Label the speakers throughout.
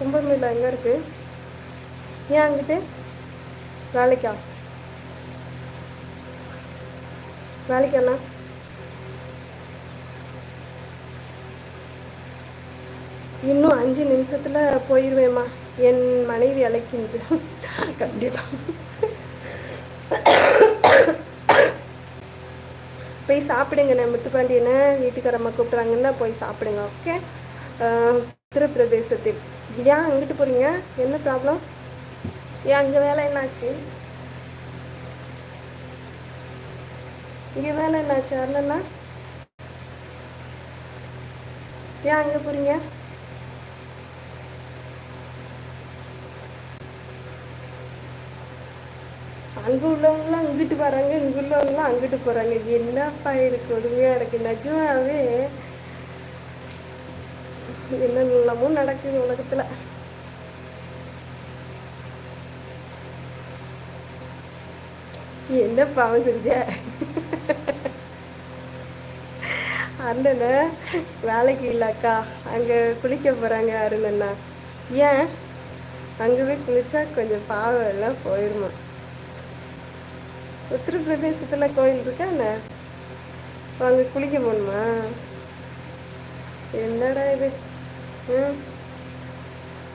Speaker 1: கும்பமேளா எங்கே இருக்கு? ஏன் அங்கிட்டு? வேலைக்கா. வேலைக்காண்ணா இன்னும் அஞ்சு நிமிஷத்தில் போயிடுவேம்மா என் மனைவி அழைக்கின்ற. கண்டிப்பாக போய் சாப்பிடுங்கண்ணே முத்துப்பாண்டியனை வீட்டுக்காரம்மா கூப்பிட்றாங்கன்னா போய் சாப்பிடுங்க ஓகே உத்தரப்பிரதேசத்தில். ஏன் அங்கிட்டு போகிறீங்க என்ன ப்ராப்ளம் ஏன் அங்கே வேலை என்னாச்சு? இங்கே வேலை என்னாச்சு அண்ணா ஏன் அங்கே போகிறீங்க அங்கே உள்ளவங்களாம் இங்கிட்டு வராங்க இங்கே உள்ளவங்களாம் அங்கிட்டு போகிறாங்க என்னப்பா இருக்கு கொடுமையாக இருக்கு நிஜமாவே என்னென்னமோ நடக்குது உலகத்தில். என்ன பாவம் செஞ்ச? அண்ணனை வேலைக்கு இல்லைக்கா. அங்கே குளிக்க போகிறாங்க அருணண்ணா ஏன்? அங்கே போய் குளிச்சா கொஞ்சம் பாவம் எல்லாம் போயிருமா? உத்தரப்பிரதேசத்தில் கோயில் இருக்கா என்ன? அங்கே குளிக்க போகணுமா? என்னடா இது?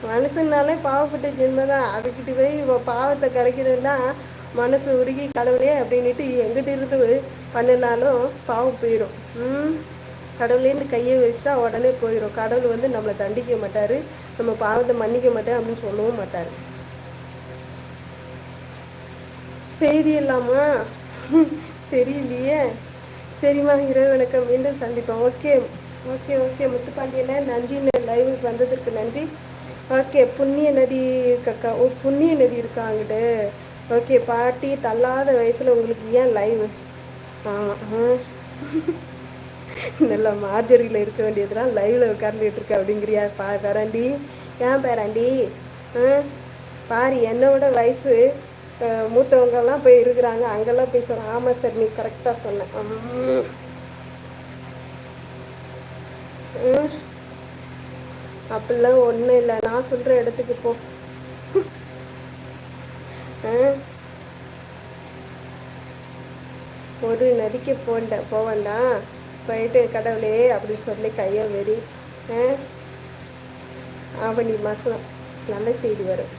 Speaker 1: மனசுனாலே பாவப்பட்ட ஜென்ம தான் அதுக்கிட்ட போய் பாவத்தை கரைக்கிறதுனா மனசு உருகி கடவுளே அப்படின்ட்டு எங்கிட்ட இருந்து பண்ணினாலும் பாவம் போயிடும் ம். கடவுளேன்னு கையை வச்சுட்டா உடனே போயிடும் கடவுள் வந்து நம்மளை தண்டிக்க மாட்டார். நம்ம பாவத்தை மன்னிக்க மாட்டேன் அப்படின்னு சொல்லவும் மாட்டார். செய்தி இல்லாமா? தெரியலையே சரிம்மா இரவு வணக்கம். மீண்டும் சந்திப்போம். ஓகே. ஓகே ஓகே முத்துப்பாண்டியனே. நன்றி லைவுக்கு வந்ததற்கு நன்றி. ஓகே புண்ணிய நதி இருக்கக்கா ஓ புண்ணிய நதி இருக்கா அங்கிட்டு? ஓகே பாட்டி தள்ளாத வயசில் உங்களுக்கு ஏன் லைவ் ஆமாம் நல்லா மார்ஜரியில் இருக்க வேண்டியதுலாம் லைவில் உட்கார்ந்துட்டு இருக்க அப்படிங்கிறியா பா பேராண்டி? ஏன் பேராண்டி? ஆ பாரு என்னோட வயசு மூத்தவங்கெல்லாம் போய் இருக்கிறாங்க. அங்கெல்லாம் போய் சொல்கிறேன் ஆமாம் சார் நீ கரெக்டாக சொன்னேன் அப்படிலாம் ஒன்றும் இல்லை. நான் சொல்கிற இடத்துக்கு போ. ஒரு நதிக்கு போண்ட போவேண்டா. போயிட்டு கடவுளே அப்படி சொல்லி கையை வெறி ஆவணி மாதம் நல்ல செய்தி வரும்.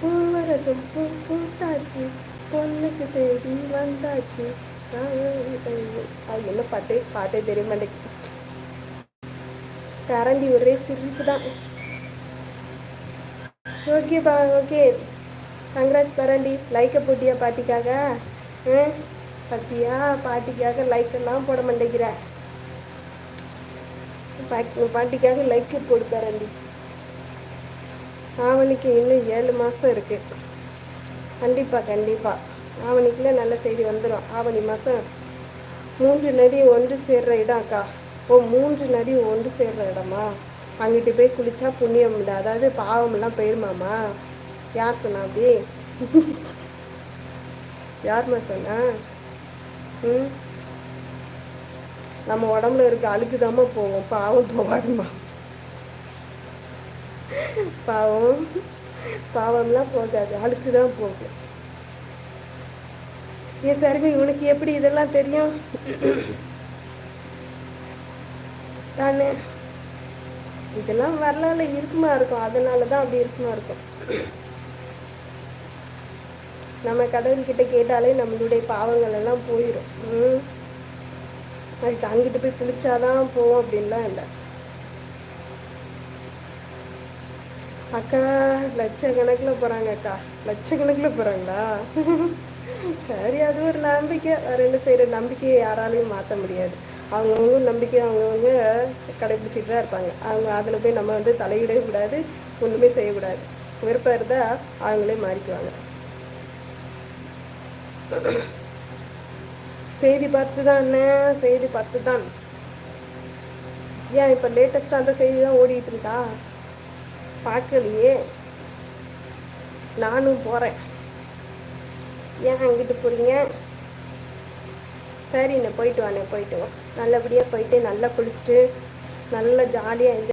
Speaker 1: பூவரசம் பூ பூத்தாச்சு. பொண்ணுக்கு செய்தி வந்தாச்சு. என்ன பாட்டு பாட்டே தெரிய மாட்டேங்குது கரண்டி ஒரே சிரிப்பு தான். ஓகேப்பா ஓகே கங்க்ராஜ் பரண்டி லைக்கை போட்டியா பாட்டிக்காக? ஆ? பத்தியா பாட்டிக்காக லைக் எல்லாம் போட மாட்டேங்கிற. பாட்டி பாட்டிக்காக லைக்கு போடு பரண்டி. ஆவணிக்கு இன்னும் ஏழு மாதம் இருக்கு. கண்டிப்பாக கண்டிப்பாக ஆவணிக்குள்ள நல்ல செய்தி வந்துடும் ஆவணி மாதம் மூன்று நதி ஒன்று சேர்ற இடம் அக்கா ஓ மூன்று நதி ஒன்று சேர்ற இடமா? அங்கிட்டு போய் குளிச்சா புண்ணியம் இல்லை. அதாவது பாவமெல்லாம் போயிருமாமா? யார் சொன்னா அப்படி? யார்மா சொன்னா? ம்? நம்ம உடம்புல இருக்க அழுக்குதாம்மா போவோம். பாவம் போகாதுமா பாவம் பாவம்லாம் போகாது. அழுக்கு தான் போகும். ஏ சர்வி உனக்கு எப்படி இதெல்லாம் தெரியும்? தானே இதெல்லாம் வரலாறுல இருக்குமா இருக்கும். அதனால தான் அப்படி இருக்குமா இருக்கும். நம்ம கடவுள்கிட்ட கேட்டாலே நம்மளுடைய பாவங்கள் எல்லாம் போயிடும் அதுக்கு அங்கிட்டு போய் குளிச்சாதான் போவோம் அப்படின்லாம் இல்லை. அக்கா லட்சக்கணக்கில் போகிறாங்க அக்கா. லட்சக்கணக்கில் போகிறாங்களா சரி அது ஒரு நம்பிக்கை. வேறு என்ன செய்கிற நம்பிக்கையை யாராலையும் மாற்ற முடியாது. அவங்கவுங்க நம்பிக்கை அவங்கவுங்க கடைபிடிச்சிட்டு தான் இருப்பாங்க. அவங்க அதில் போய் நம்ம வந்து தலையிடவே கூடாது ஒன்றுமே செய்யக்கூடாது. விருப்பம் இருந்தால் அவங்களே மாறிக்குவாங்க. செய்தி பார்த்து தான் என்ன செய்தி பார்த்து தான் ஏன் இப்போ லேட்டஸ்ட்டாக அந்த செய்தி தான் ஓடிட்டு இருக்கா? பார்க்கலையே. நானும் போகிறேன் ஏன் அங்கிட்டு போகிறீங்க சரிண்ணே போயிட்டு வாண்ணே போயிட்டு வா. நல்லபடியாக போயிட்டு நல்லா குளிச்சுட்டு நல்லா ஜாலியாக என்ஜாய்